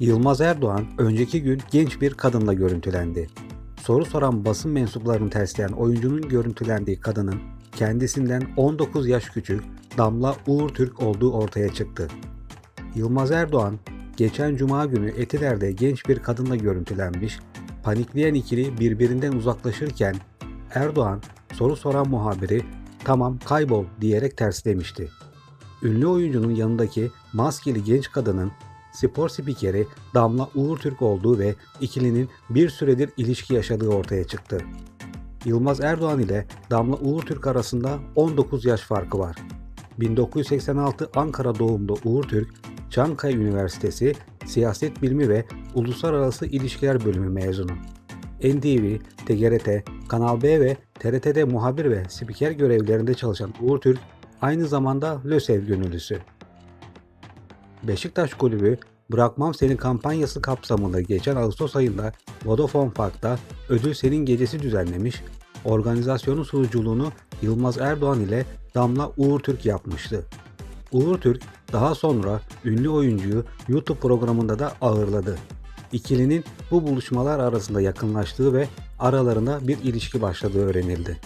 Yılmaz Erdoğan önceki gün genç bir kadınla görüntülendi. Soru soran basın mensuplarını tersleyen oyuncunun görüntülendiği kadının kendisinden 19 yaş küçük Damla Uğur Türk olduğu ortaya çıktı. Yılmaz Erdoğan geçen cuma günü Etiler'de genç bir kadınla görüntülenmiş, panikleyen ikili birbirinden uzaklaşırken Erdoğan soru soran muhabiri tamam kaybol diyerek terslemişti. Ünlü oyuncunun yanındaki maskeli genç kadının spor spikeri Damla Uğur Türk olduğu ve ikilinin bir süredir ilişki yaşadığı ortaya çıktı. Yılmaz Erdoğan ile Damla Uğur Türk arasında 19 yaş farkı var. 1986 Ankara doğumlu Uğur Türk, Çankaya Üniversitesi Siyaset Bilimi ve Uluslararası İlişkiler Bölümü mezunu. NTV, TGRT, Kanal B ve TRT'de muhabir ve spiker görevlerinde çalışan Uğur Türk, aynı zamanda LÖSEV gönüllüsü. Beşiktaş Kulübü Bırakmam Seni kampanyası kapsamında geçen Ağustos ayında Vodafone Park'ta Ödül Senin Gecesi düzenlemiş, organizasyonun sunuculuğunu Yılmaz Erdoğan ile Damla Uğur Türk yapmıştı. Uğur Türk daha sonra ünlü oyuncuyu YouTube programında da ağırladı. İkilinin bu buluşmalar arasında yakınlaştığı ve aralarında bir ilişki başladığı öğrenildi.